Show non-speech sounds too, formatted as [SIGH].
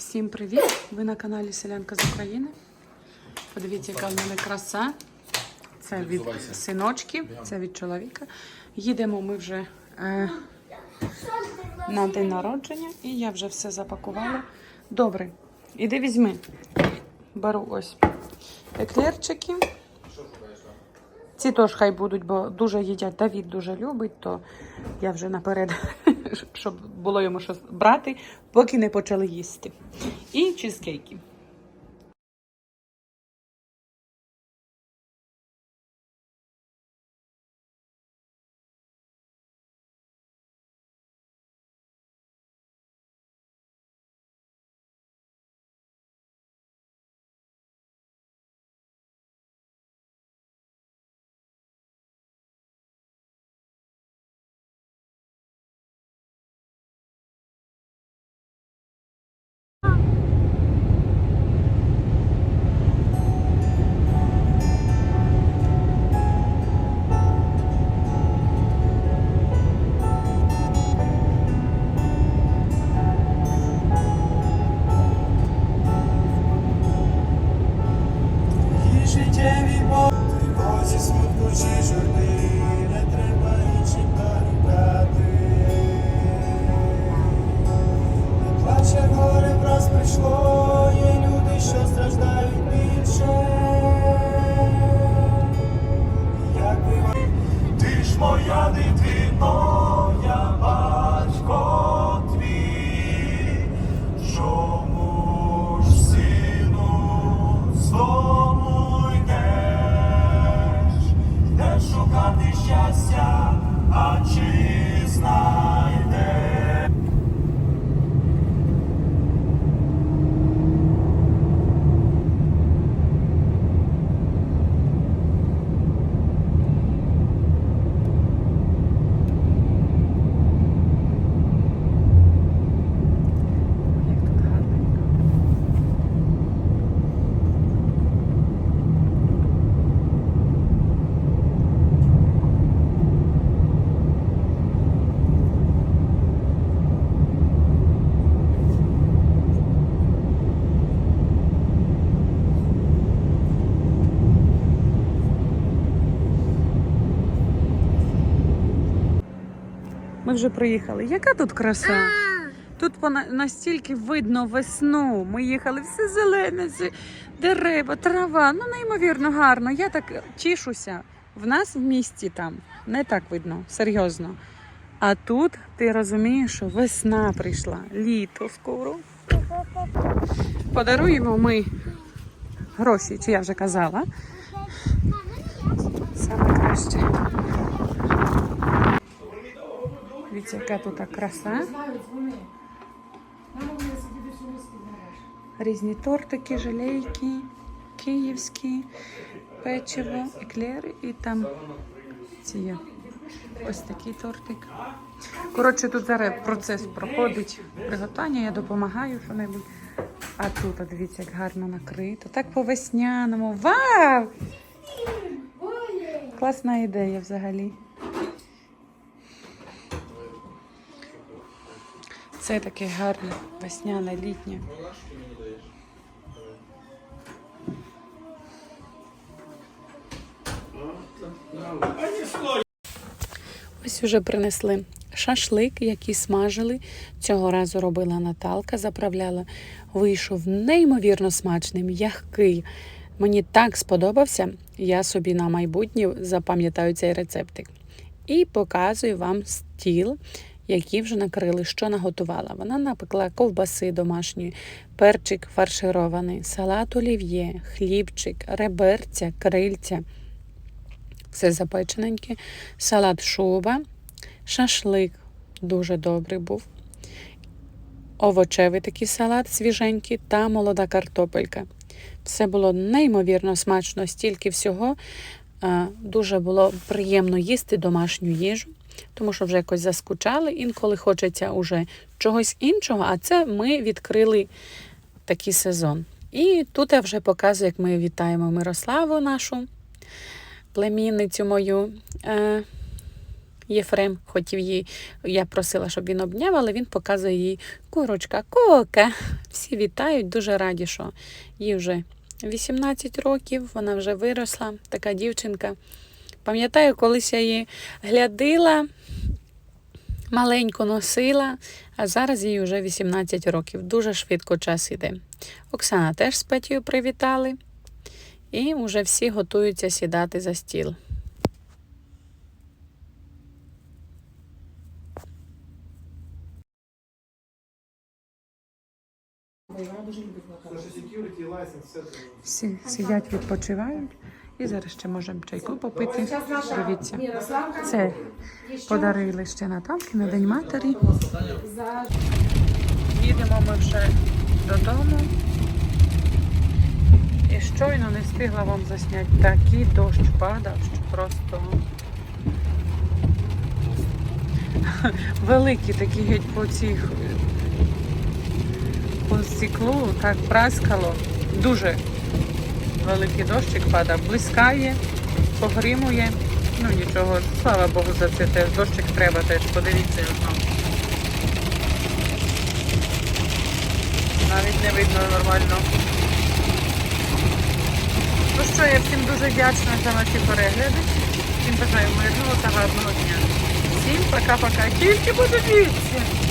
Всім привіт! Ви на каналі Селянка з України. Подивіться, яка в мене краса. Це від синочків, це від чоловіка. Їдемо ми вже е, на день народження і я вже все запакувала. Добре, іди візьми. Беру ось еклерчики. Ці теж хай будуть, бо дуже їдять. Давід дуже любить, то я вже наперед, щоб було йому щось брати, поки не почали їсти. І чизкейки. Моя дитино, Ми вже приїхали. Яка тут краса? Тут настільки видно весну. Ми їхали все зелене, дерева, трава. Ну неймовірно гарно. Я так тішуся. В нас в місті там не так видно, серйозно. А тут ти розумієш, що весна прийшла, літо скоро. Подаруємо ми гроші, чи я вже казала. Саме краще. Дивіться, яка тут краса. Різні тортики, жалейки, київські, печиво, еклери і там ці. Ось такий тортик. Коротше, тут зараз процес проходить приготування, я допомагаю що-небудь. А тут, дивіться, як гарно накрито. Так по весняному. Вау! Класна ідея взагалі. Це таке гарне весняне літнє. Ось уже принесли шашлик, який смажили. Цього разу робила Наталка, заправляла. Вийшов неймовірно смачний, м'який. Мені так сподобався. Я собі на майбутнє запам'ятаю цей рецептик. І показую вам стіл, який вже накрили, що наготувала. Вона напекла ковбаси домашньої, перчик фарширований, салат олів'є, хлібчик, реберця, крильця. Все запечененьке, салат шуба, шашлик дуже добрий був. Овочевий такий салат свіженький та молода картопелька. Все було неймовірно смачно, стільки всього. Дуже було приємно їсти домашню їжу, тому що вже якось заскучали. Інколи хочеться уже чогось іншого, а це ми відкрили такий сезон. І тут я вже показую, як ми вітаємо Мирославу нашу племінницю мою. Е, Єфрем хотів її, я просила, щоб він обняв, але він показує їй курочка, кока. Всі вітають, дуже раді, що їй вже 18 років, вона вже виросла, така дівчинка. Пам'ятаю, колись я її глядила, маленько носила, а зараз їй вже 18 років. Дуже швидко час іде. Оксана теж з Петєю привітали, і вже всі готуються сідати за стіл. Всі сидять, відпочивають. І зараз ще можемо чайку попити. Дивіться, це подарили ще Наталки на День матері. Їдемо ми вже додому. І щойно не встигла вам засняти. Такий дощ падав, що просто [LAUGHS] великі такі геть по цих по стеклу, так праскало. Дуже великий дощик падав, блискає, погримує. Ну нічого, слава Богу, за це теж дощик треба теж, подивіться одно. Навіть не видно нормально. Ну що, я всім дуже вдячна за ваші перегляди. Всім бажаю мирного та гарного дня. Всім пока-пока. Тільки подивіться.